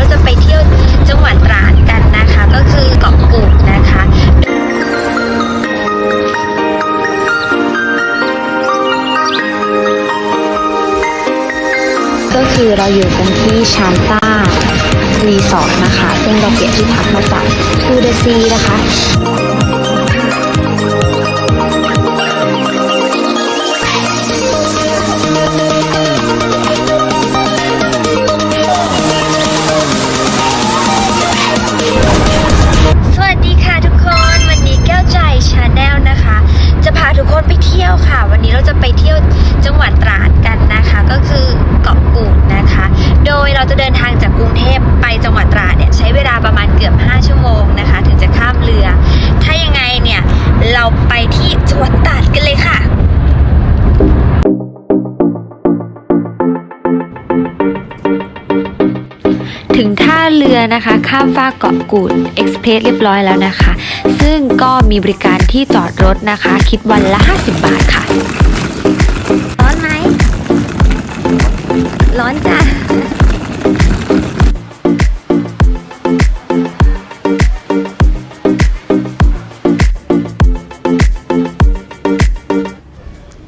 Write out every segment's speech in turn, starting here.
เราจะไปเที่ยวจังหวัดตราดกันนะคะ ก็คือเกาะกูดนะคะก็คือเราอยู่กันที่ชานต้ารีสอร์ทนะคะ ซึ่งเราเปลี่ยนที่พักมาจากทูเดซีนะคะือนะคะ ข้ามฟากเกาะกูดเอ็กซ์เพรสเรียบร้อยแล้วนะคะ ซึ่งก็มีบริการที่จอดรถนะคะ คิดวันละ 50 บาทค่ะ ร้อนไหม ร้อนจ้ะ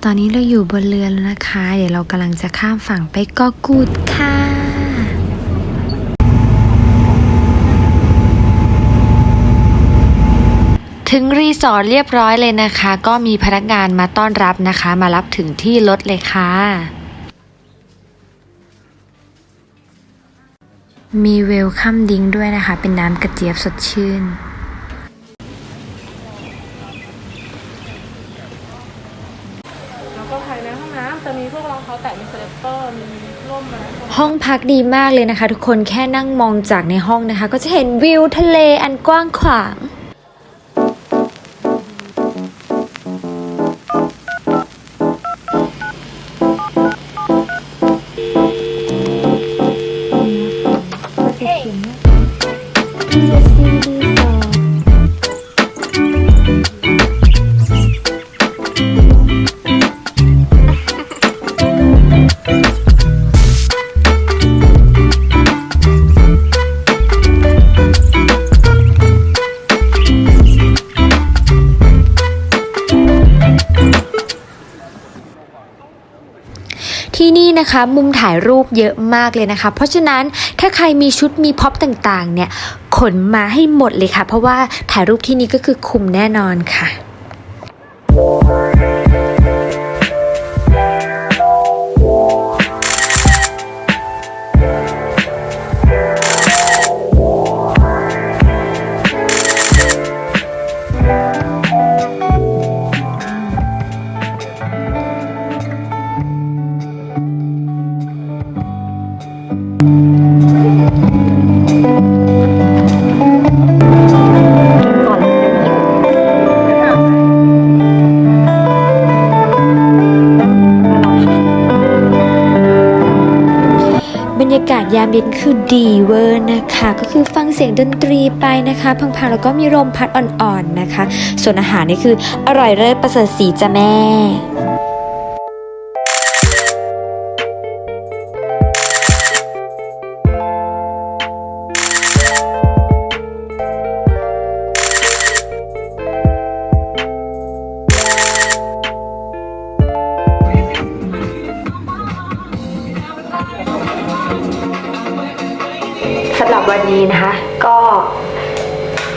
ตอนนี้เราอยู่บนเรือแล้วนะคะ เดี๋ยวเรากำลังจะข้ามฝั่งไปเกาะกูดค่ะ ถึงรีสอร์ทเรียบร้อยเลยนะคะ ก็มีพนักงานมาต้อนรับนะคะ มารับถึงที่รถเลยค่ะ มีเวลคัมดิงด้วยนะคะ เป็นน้ำกระเจี๊ยบสดชื่นแล้วก็ภายในห้องน้ำจะมีพวกรองเท้าแตะมีสเลปเปอร์มีร่มมาห้องพักดีมากเลยนะคะ ทุกคนแค่นั่งมองจากในห้องนะคะ ก็จะเห็นวิวทะเลอันกว้างขวาง ที่นี่นะคะ มุมถ่ายรูปเยอะมากเลยนะคะ เพราะฉะนั้นถ้าใครมีชุดมีพ็อปต่างๆ เนี่ยขนมาให้หมดเลยค่ะ เพราะว่าถ่ายรูปที่นี่ก็คือคุมแน่นอนค่ะ ยามเย็นคือดีเวอร์นะคะ ก็คือฟังเสียงดนตรีไปนะคะ พังๆแล้วก็มีลมพัดอ่อนๆนะคะ ส่วนอาหารนี่คืออร่อยเลิศประเสริฐสีจ้ะแม่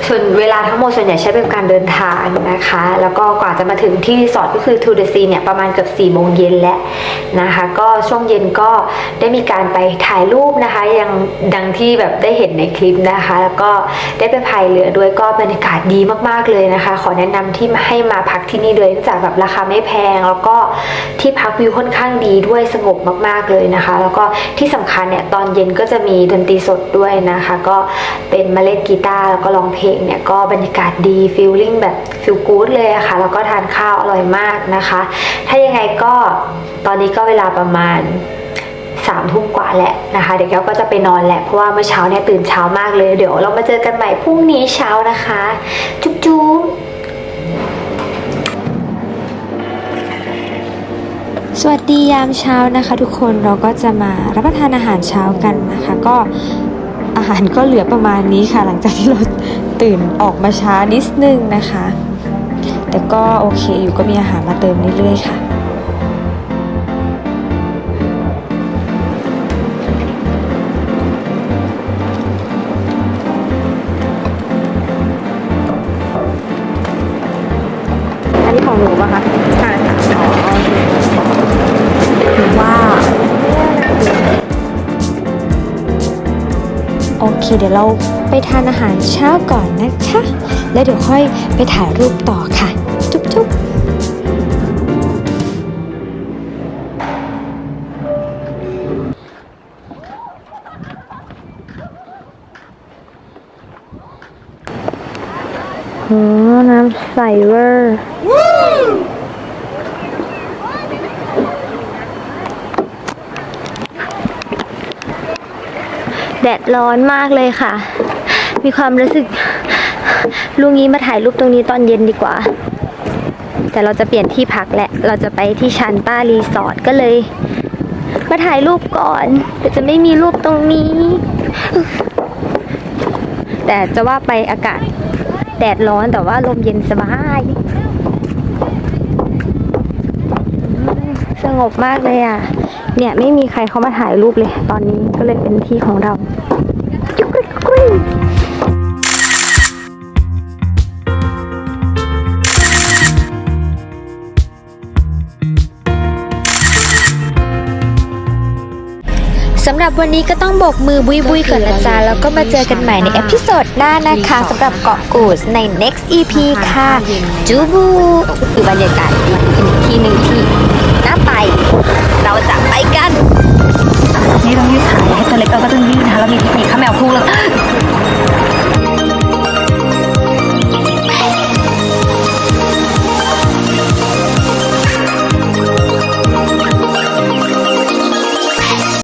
ส่วนเวลาทั้งหมดส่วนใหญ่ใช้เป็นการเดินทางนะคะ แล้วก็กว่าจะมาถึงที่รีสอร์ทก็คือ To the Sea เนี่ยประมาณเกือบ4โมงเย็นแล้วนะคะ ก็ช่วงเย็นก็ได้มีการไปถ่ายรูปนะคะยังดังที่แบบได้เห็นในคลิปนะคะ แล้วก็ได้ไปพายเรือด้วยก็บรรยากาศดีมากๆเลยนะคะ ขอแนะนำที่ให้มาพักที่นี่เลยเนื่องจากแบบราคาไม่แพง แล้วก็ที่พักวิวค่อนข้างดีด้วยสงบมากๆเลยนะคะ แล้วก็ที่สำคัญเนี่ยตอนเย็นก็จะมีดนตรีสดด้วยนะคะ ก็เป็นมาเล่นกีตาร์แล้วก็ร้องเพลงเนี่ยก็บรรยากาศดีฟีลลิ่งแบบฟีลกู๊ดเลยอะค่ะแล้วก็ทานข้าวอร่อยมากนะคะ ถ้ายังไงก็ตอนนี้ก็เวลาประมาณสามทุ่มกว่าแหละนะคะ เดี๋ยวแก้วก็จะไปนอนแหละเพราะว่าเมื่อเช้าเนี่ยตื่นเช้ามากเลย เดี๋ยวเรามาเจอกันใหม่พรุ่งนี้เช้านะคะ จุ๊บจุ๊บสวัสดียามเช้านะคะ ทุกคนเราก็จะมารับประทานอาหารเช้ากันนะคะ ก็อาหารก็เหลือประมาณนี้ค่ะ หลังจากที่เรา ตื่นออกมาช้านิดนึงนะคะ แต่ก็โอเคอยู่ก็มีอาหารมาเติมเรื่อยๆค่ะ เคเดี๋ยวเราไปทานอาหารเช้าก่อนนะคะ แล้วเดี๋ยวค่อยไปถ่ายรูปต่อค่ะ จุ๊บจุ๊บโอ้น้ำใสเวอร์ แดดร้อนมากเลยค่ะ มีความรู้สึกลุงนี้มาถ่ายรูปตรงนี้ตอนเย็นดีกว่า แต่เราจะเปลี่ยนที่พักแหละ เราจะไปที่ชันต้ารีสอร์ทก็เลย มาถ่ายรูปก่อนแต่จะไม่มีรูปตรงนี้ แต่จะว่าไปอากาศแดดร้อนแต่ว่าลมเย็นสบายสงบมากเลยอะ เนี่ยไม่มีใครเขามาถ่ายรูปเลย ตอนนี้ก็เลยเป็นที่ของเราจุกกริ๊กกริ๊กสำหรับวันนี้ก็ต้องโบกมือบุยบุยก่อนนะจ๊ะแล้วก็มาเจอกันใหม่ในเอพิโซดหน้านะคะสำหรับเกาะกูดใน next EP ค่ะ จูบูคือบรรยากาศอีกที่หนึ่งที่ เราจะไปกัน นี่ต้องยืดขาให้ตัวเล็กเราก็ต้องยืดนะคะเรามีเทคนิคข้าแมวพูดแล้ว